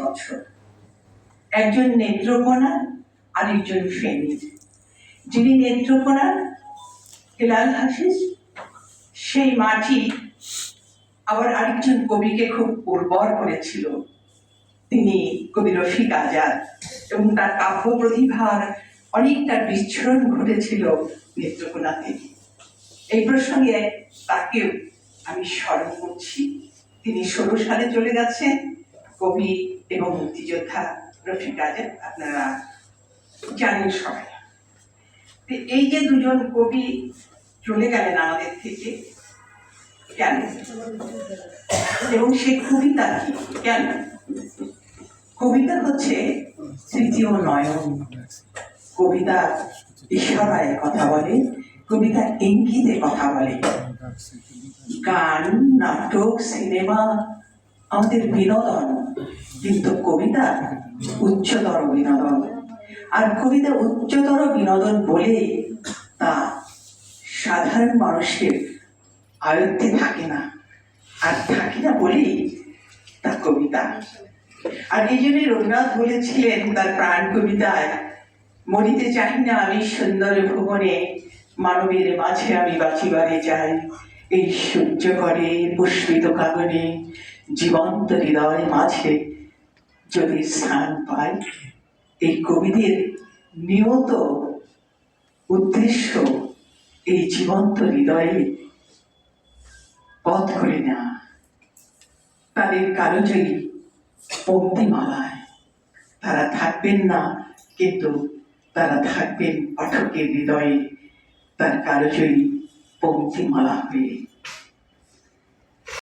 বছর। একজন নেত্রকোনা, আরেকজন ফেনী। যিনি নেত্রকোনার হেলাল হাসিস সেই মাটি আবার আরেকজন কবিকে খুব উর্বর করেছিল। তিনি কবি রফিক আজাদ এবং তার কাব্য প্রতিভার অনেকটা বিচ্ছরণ ঘটেছিল নেত্রকোনাতে। এই প্রসঙ্গে তাকেও আমি স্মরণ করছি। তিনি ষোলো সালে চলে গেছেন কবি এবং মুক্তিযোদ্ধা রফিক আজাদ আপনারা জানেন সবাই। এই যে দুজন কবি চলে গেলেন আমাদের থেকে, কেন? এবং সেই কবিতা কি? কেন? কবিতা হচ্ছে তৃতীয় নয়ন। কবিতা ইশারায় কথা বলে, কবিতা ইঙ্গিতে কথা বলে। গান, নাটক, সিনেমা, আমাদের বিনোদন কিন্তু কবিতা উচ্চতর বিনোদন। আর কবিতা উচ্চতর বিনোদন বলে তা সাধারণ মানুষের আয়ত্তে থাকে না। আর থাকে না বলেই তা কবিতা। আর এই জন্যই রবীন্দ্রনাথ বলেছিলেন তার প্রাণ কবিতায়, মরিতে চাহি না আমি সুন্দর ভুবনে, মানবের মাঝে আমি বাঁচিবারে যাই এই সূর্য করে পুষ্পিত কাগনে জীবন্ত হৃদয় মাঝে যদি স্থান পাই, এই কবিদের নিয়ত উদ্দেশ্য এই জীবন্ত হৃদয়ে পথ করে না তাদের কারোজয়ী পঙ্ক্তিমালায় তারা থাকবেন না, কিন্তু তারা থাকবেন পাঠকের হৃদয়ে। তার Ponte Maravilha.